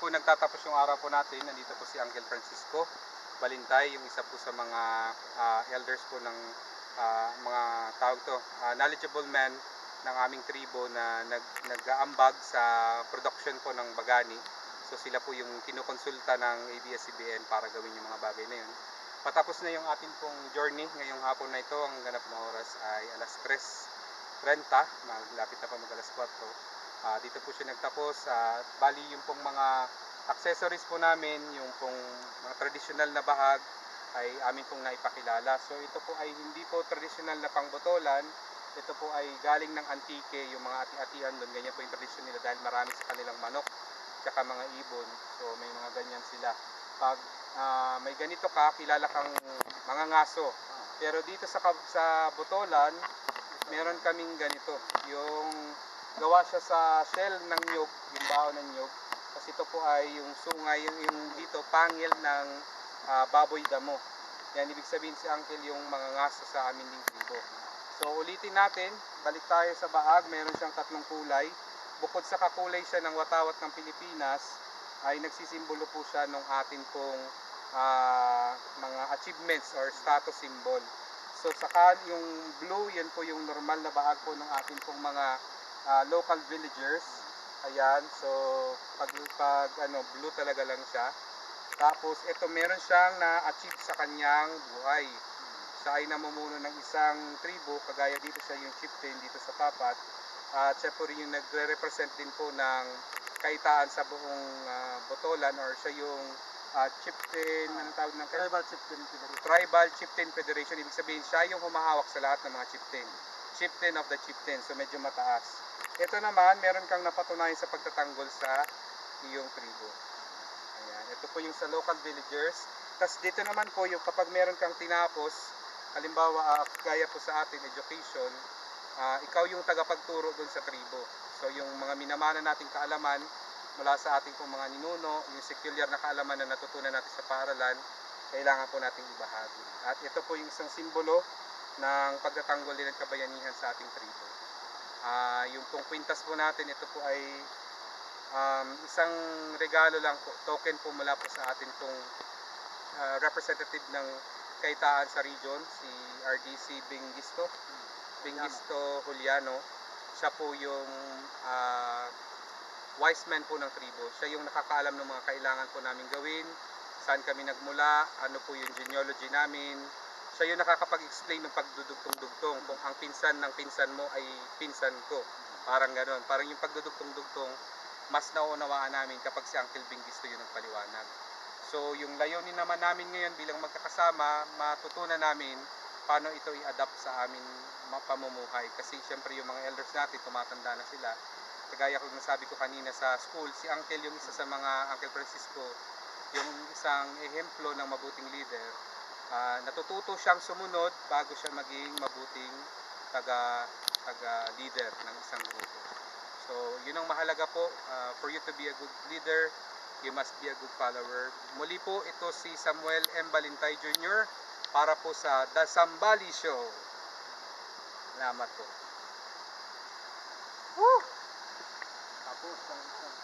po nagtatapos yung araw po natin, nandito po si Uncle Francisco Balintay, yung isa po sa mga ah, elders po ng ah, mga tawag to, ah, knowledgeable man ng aming tribo na nag, nag-aambag sa production po ng bagani. So sila po yung kinukonsulta ng ABS-CBN para gawin yung mga bagay na yun. Patapos na yung ating pong journey ngayong hapon na ito. Ang ganap na oras ay alas 3.30. Malapit na pa mag alas 4. Ah, dito po siya nagtapos. Ah, bali yung pong mga accessories po namin, yung pong mga traditional na bahag ay amin pong naipakilala. So ito po ay hindi po traditional na pangbotolan. Ito po ay galing ng antike, yung mga ati-atian doon. Ganyan po yung tradition nila dahil marami sa kanilang manok tsaka mga ibon. So may mga ganyan sila. Pag ah, may ganito ka, kilala kang mga ngaso. Pero dito sa sa botolan, meron kaming ganito. Yung gawa siya sa shell ng nyug, yung baho ng nyug. Kasi ito po ay yung sungay, yung, yung dito pangil ng ah, baboy damo. Yan, ibig sabihin si Uncle yung mga ngaso sa amin ding tribo. So ulitin natin, balik tayo sa bahag, meron siyang tatlong kulay. Bukod sa kakulay siya ng watawat ng Pilipinas, ay nagsisimbolo po siya ng atin pong ah, mga achievements or status symbol. So saka yung blue, yan po yung normal na bahag po ng atin pong mga ah, local villagers. Ayan, so pag, pag ano, blue talaga lang siya. Tapos ito meron siyang na-achieve sa kanyang buhay. Siya ay namumuno ng isang tribo, kagaya dito siya yung chieftain dito sa Papat. At siya po rin yung nagre-represent din po ng kaitaan sa buong ah, Botolan or siya yung ah, chieftain, anong tawag ng Tribal Chieftain Federation. Tribal Chieftain Federation. Ibig sabihin siya yung humahawak sa lahat ng mga chieftain. Chieftain of the chieftain, so medyo mataas. Ito naman, meron kang napatunayan sa pagtatanggol sa iyong tribo. Ayan, ito po yung sa local villagers. Tapos dito naman po yung kapag meron kang tinapos, halimbawa ah, gaya po sa atin, education, ah, ikaw yung tagapagturo dun sa tribo. So yung mga minamana nating kaalaman mula sa ating pong mga ninuno, yung secular na kaalaman na natutunan natin sa paaralan, kailangan po nating ibahagi. At ito po yung isang simbolo ng pagtatanggol din ng kabayanihan sa ating tribo. Ah, yung pong kwintas po natin, ito po ay um, isang regalo lang po, token po mula po sa atin pong ah, representative ng kaitaan sa region, si RDC Bingisto, Bingisto Juliano. Siya po yung ah, wise man po ng tribo. Siya yung nakakaalam ng mga kailangan po namin gawin, saan kami nagmula, ano po yung genealogy namin. Siya yung nakakapag-explain ng pagdudugtong-dugtong kung ang pinsan ng pinsan mo ay pinsan ko. Parang ganon. Parang yung pagdudugtong-dugtong, mas nauunawaan namin kapag si Uncle Bingisto yung nagpaliwanag. So yung layunin naman namin ngayon bilang magkakasama, matutunan namin paano ito i-adapt sa amin ma- pamumuhay. Kasi syempre yung mga elders natin, tumatanda na sila. Kagaya ko nasabi ko kanina sa school, si Uncle yung isa sa mga Uncle Francisco, yung isang ehemplo ng mabuting leader. Ah, natututo siyang sumunod bago siya maging mabuting taga taga leader ng isang grupo. So, yun ang mahalaga po. Ah, for you to be a good leader, you must be a good follower. Muli po, ito si Samuel M. Balintay Jr. para po sa The Sambali Show. Salamat po. Tapos ang isang